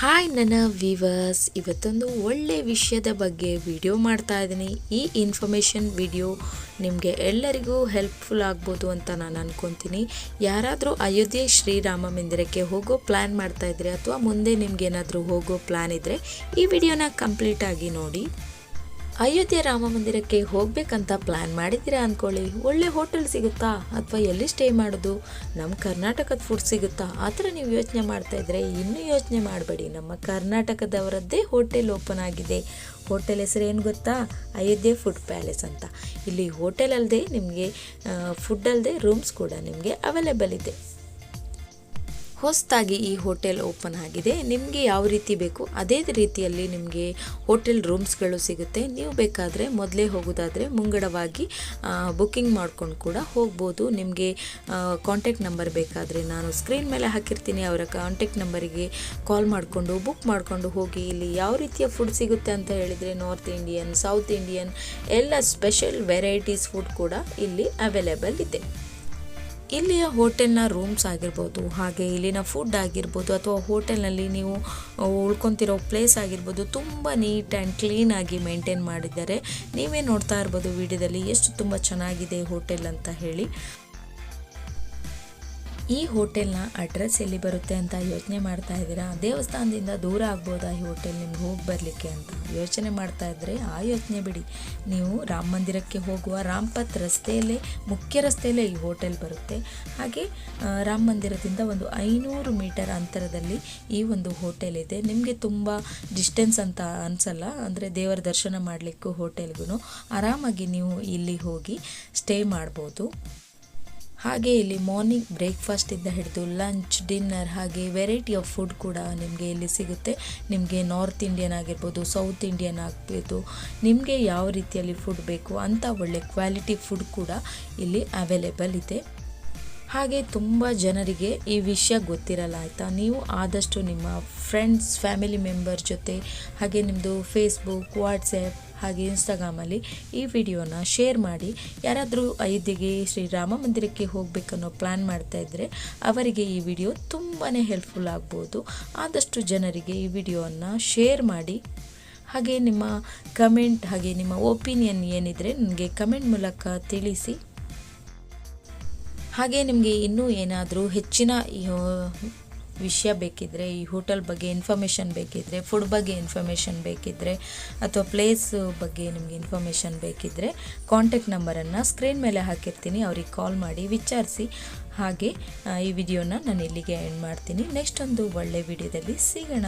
Hi ನನ್ನ viewers ಇವತ್ತೊಂದು ಒಳ್ಳೆ ವಿಷಯದ ಬಗ್ಗೆ ವಿಡಿಯೋ ಮಾಡ್ತಾ ಇದ್ದೀನಿ. ಈ ಇನ್ಫಾರ್ಮೇಷನ್ ವಿಡಿಯೋ ನಿಮಗೆ ಎಲ್ಲರಿಗೂ ಹೆಲ್ಪ್ಫುಲ್ ಆಗ್ಬೋದು ಅಂತ ನಾನು ಅಂದ್ಕೊತೀನಿ ಯಾರಾದರೂ ಅಯೋಧ್ಯೆ ಶ್ರೀರಾಮ ಮಂದಿರಕ್ಕೆ ಹೋಗೋ ಪ್ಲ್ಯಾನ್ ಮಾಡ್ತಾ ಇದ್ರೆ ಅಥವಾ ಮುಂದೆ ನಿಮ್ಗೇನಾದರೂ ಹೋಗೋ ಪ್ಲ್ಯಾನ್ ಇದ್ದರೆ ಈ ವಿಡಿಯೋನ ಕಂಪ್ಲೀಟಾಗಿ ನೋಡಿ. ಅಯೋಧ್ಯೆ ರಾಮ ಮಂದಿರಕ್ಕೆ ಹೋಗ್ಬೇಕಂತ ಪ್ಲ್ಯಾನ್ ಮಾಡಿದ್ದೀರಾ ಅಂದ್ಕೊಳ್ಳಿ ಒಳ್ಳೆ ಹೋಟೆಲ್ ಸಿಗುತ್ತಾ? ಅಥವಾ ಎಲ್ಲಿ ಸ್ಟೇ ಮಾಡೋದು? ನಮ್ಮ ಕರ್ನಾಟಕದ ಫುಡ್ ಸಿಗುತ್ತಾ? ಆ ಥರ ನೀವು ಯೋಚನೆ ಮಾಡ್ತಾ ಇದ್ರೆ ಇನ್ನೂ ಯೋಚನೆ ಮಾಡಬೇಡಿ. ನಮ್ಮ ಕರ್ನಾಟಕದವರದ್ದೇ ಹೋಟೆಲ್ ಓಪನ್ ಆಗಿದೆ. ಹೋಟೆಲ್ ಹೆಸರು ಏನು ಗೊತ್ತಾ? ಅಯೋಧ್ಯೆ ಫುಡ್ ಪ್ಯಾಲೇಸ್ ಅಂತ. ಇಲ್ಲಿ ಹೋಟೆಲ್ ಅಲ್ಲದೆ ನಿಮಗೆ ಫುಡ್ ಅಲ್ಲದೆ ರೂಮ್ಸ್ ಕೂಡ ನಿಮಗೆ ಅವೈಲೇಬಲ್ ಇದೆ. ಹೊಸದಾಗಿ ಈ ಹೋಟೆಲ್ ಓಪನ್ ಆಗಿದೆ. ನಿಮಗೆ ಯಾವ ರೀತಿ ಬೇಕು? ಅದೇ ರೀತಿಯಲ್ಲಿ ನಿಮಗೆ ಹೋಟೆಲ್ ರೂಮ್ಸ್ಗಳು ಸಿಗುತ್ತೆ. ನೀವು ಬೇಕಾದರೆ ಮೊದಲೇ ಹೋಗೋದಾದರೆ ಮುಂಗಡವಾಗಿ ಬುಕ್ಕಿಂಗ್ ಮಾಡ್ಕೊಂಡು ಕೂಡ ಹೋಗ್ಬೋದು. ನಿಮಗೆ ಕಾಂಟ್ಯಾಕ್ಟ್ ನಂಬರ್ ಬೇಕಾದರೆ ನಾನು ಸ್ಕ್ರೀನ್ ಮೇಲೆ ಹಾಕಿರ್ತೀನಿ. ಅವರ ಕಾಂಟ್ಯಾಕ್ಟ್ ನಂಬರಿಗೆ ಕಾಲ್ ಮಾಡಿಕೊಂಡು ಬುಕ್ ಮಾಡಿಕೊಂಡು ಹೋಗಿ. ಇಲ್ಲಿ ಯಾವ ರೀತಿಯ ಫುಡ್ ಸಿಗುತ್ತೆ ಅಂತ ಹೇಳಿದರೆ ನಾರ್ತ್ ಇಂಡಿಯನ್ ಸೌತ್ ಇಂಡಿಯನ್ ಎಲ್ಲ ಸ್ಪೆಷಲ್ ವೆರೈಟೀಸ್ ಫುಡ್ ಕೂಡ ಇಲ್ಲಿ ಅವೈಲೇಬಲ್ ಇದೆ. ಇಲ್ಲಿಯ ಹೋಟೆಲ್ನ ರೂಮ್ಸ್ ಆಗಿರ್ಬೋದು, ಹಾಗೆ ಇಲ್ಲಿನ ಫುಡ್ ಆಗಿರ್ಬೋದು, ಅಥವಾ ಹೋಟೆಲ್ನಲ್ಲಿ ನೀವು ಉಳ್ಕೊತಿರೋ ಪ್ಲೇಸ್ ಆಗಿರ್ಬೋದು, ತುಂಬ ನೀಟ್ ಆ್ಯಂಡ್ ಆಗಿ ಮೇಂಟೈನ್ ಮಾಡಿದ್ದಾರೆ. ನೀವೇ ನೋಡ್ತಾ ಇರ್ಬೋದು ವಿಡಿಯೋದಲ್ಲಿ ಎಷ್ಟು ತುಂಬ ಚೆನ್ನಾಗಿದೆ ಹೋಟೆಲ್ ಅಂತ ಹೇಳಿ. ಈ ಹೋಟೆಲ್ನ ಅಡ್ರೆಸ್ ಎಲ್ಲಿ ಬರುತ್ತೆ ಅಂತ ಯೋಚನೆ ಮಾಡ್ತಾ ಇದ್ದೀರಾ? ದೇವಸ್ಥಾನದಿಂದ ದೂರ ಆಗ್ಬೋದಾ ಈ ಹೋಟೆಲ್ ನಿಮ್ಗೆ ಹೋಗಿ ಬರಲಿಕ್ಕೆ ಅಂತ ಯೋಚನೆ ಮಾಡ್ತಾ ಇದ್ದರೆ ಆ ಯೋಚನೆ ಬಿಡಿ. ನೀವು ರಾಮ ಮಂದಿರಕ್ಕೆ ಹೋಗುವ ರಾಮ್ಪತ್ ರಸ್ತೆಯಲ್ಲೇ, ಮುಖ್ಯ ರಸ್ತೆಯಲ್ಲೇ ಈ ಹೋಟೆಲ್ ಬರುತ್ತೆ. ಹಾಗೆ ರಾಮ ಮಂದಿರದಿಂದ ಒಂದು ಐನೂರು ಮೀಟರ್ ಅಂತರದಲ್ಲಿ ಈ ಒಂದು ಹೋಟೆಲ್ ಇದೆ. ನಿಮಗೆ ತುಂಬ ಡಿಸ್ಟೆನ್ಸ್ ಅಂತ ಅನಿಸಲ್ಲ, ಅಂದರೆ ದೇವರ ದರ್ಶನ ಮಾಡಲಿಕ್ಕೂ ಹೋಟೆಲ್ಗೂ ಆರಾಮಾಗಿ ನೀವು ಇಲ್ಲಿ ಹೋಗಿ ಸ್ಟೇ ಮಾಡ್ಬೋದು. ಹಾಗೆ ಇಲ್ಲಿ ಮಾರ್ನಿಂಗ್ ಬ್ರೇಕ್ಫಾಸ್ಟಿಂದ ಹಿಡಿದು ಲಂಚ್ ಡಿನ್ನರ್ ಹಾಗೆ ವೆರೈಟಿ ಆಫ್ ಫುಡ್ ಕೂಡ ನಿಮಗೆ ಇಲ್ಲಿ ಸಿಗುತ್ತೆ. ನಿಮಗೆ ನಾರ್ತ್ ಇಂಡಿಯನ್ ಆಗಿರ್ಬೋದು ಸೌತ್ ಇಂಡಿಯನ್ ಆಗ್ಬೋದು, ನಿಮಗೆ ಯಾವ ರೀತಿಯಲ್ಲಿ ಫುಡ್ ಬೇಕು ಅಂಥ ಒಳ್ಳೆ ಕ್ವಾಲಿಟಿ ಫುಡ್ ಕೂಡ ಇಲ್ಲಿ ಅವೈಲೇಬಲ್ ಇದೆ. ಹಾಗೆ ತುಂಬ ಜನರಿಗೆ ಈ ವಿಷಯ ಗೊತ್ತಿರಲ್ಲ ಆಯಿತಾ? ನೀವು ಆದಷ್ಟು ನಿಮ್ಮ ಫ್ರೆಂಡ್ಸ್ ಫ್ಯಾಮಿಲಿ ಮೆಂಬರ್ ಜೊತೆ ಹಾಗೆ ನಿಮ್ಮದು ಫೇಸ್ಬುಕ್ ವಾಟ್ಸಪ್ ಹಾಗೆ ಇನ್ಸ್ಟಾಗ್ರಾಮಲ್ಲಿ ಈ ವಿಡಿಯೋನ ಶೇರ್ ಮಾಡಿ. ಯಾರಾದರೂ ಅಯೋಧ್ಯೆಗೆ ಶ್ರೀರಾಮ ಮಂದಿರಕ್ಕೆ ಹೋಗಬೇಕನ್ನೋ ಪ್ಲ್ಯಾನ್ ಮಾಡ್ತಾ ಇದ್ದರೆ ಅವರಿಗೆ ಈ ವಿಡಿಯೋ ತುಂಬಾ ಹೆಲ್ಪ್ಫುಲ್ ಆಗ್ಬೋದು. ಆದಷ್ಟು ಜನರಿಗೆ ಈ ವಿಡಿಯೋವನ್ನು ಶೇರ್ ಮಾಡಿ. ಹಾಗೆ ನಿಮ್ಮ ಕಮೆಂಟ್ ಹಾಗೆ ನಿಮ್ಮ ಒಪಿನಿಯನ್ ಏನಿದ್ರೆ ನನಗೆ ಕಮೆಂಟ್ ಮೂಲಕ ತಿಳಿಸಿ. ಹಾಗೆ ನಿಮಗೆ ಇನ್ನೂ ಏನಾದರೂ ಹೆಚ್ಚಿನ ವಿಷಯ ಬೇಕಿದ್ದರೆ ಈ ಹೋಟೆಲ್ ಬಗ್ಗೆ ಇನ್ಫಾರ್ಮೇಷನ್ ಬೇಕಿದ್ದರೆ ಫುಡ್ ಬಗ್ಗೆ ಇನ್ಫಾರ್ಮೇಷನ್ ಬೇಕಿದ್ದರೆ ಅಥವಾ ಪ್ಲೇಸ್ ಬಗ್ಗೆ ನಿಮಗೆ ಇನ್ಫಾರ್ಮೇಷನ್ ಬೇಕಿದ್ದರೆ ಕಾಂಟ್ಯಾಕ್ಟ್ ನಂಬರನ್ನು ಸ್ಕ್ರೀನ್ ಮೇಲೆ ಹಾಕಿರ್ತೀನಿ. ಅವ್ರಿಗೆ ಕಾಲ್ ಮಾಡಿ ವಿಚಾರಿಸಿ. ಹಾಗೆ ಈ ವಿಡಿಯೋನ ನಾನು ಇಲ್ಲಿಗೆ ಎಂಡ್ ಮಾಡ್ತೀನಿ. ನೆಕ್ಸ್ಟ್ ಒಂದು ಒಳ್ಳೆ ವಿಡಿಯೋದಲ್ಲಿ ಸಿಗೋಣ.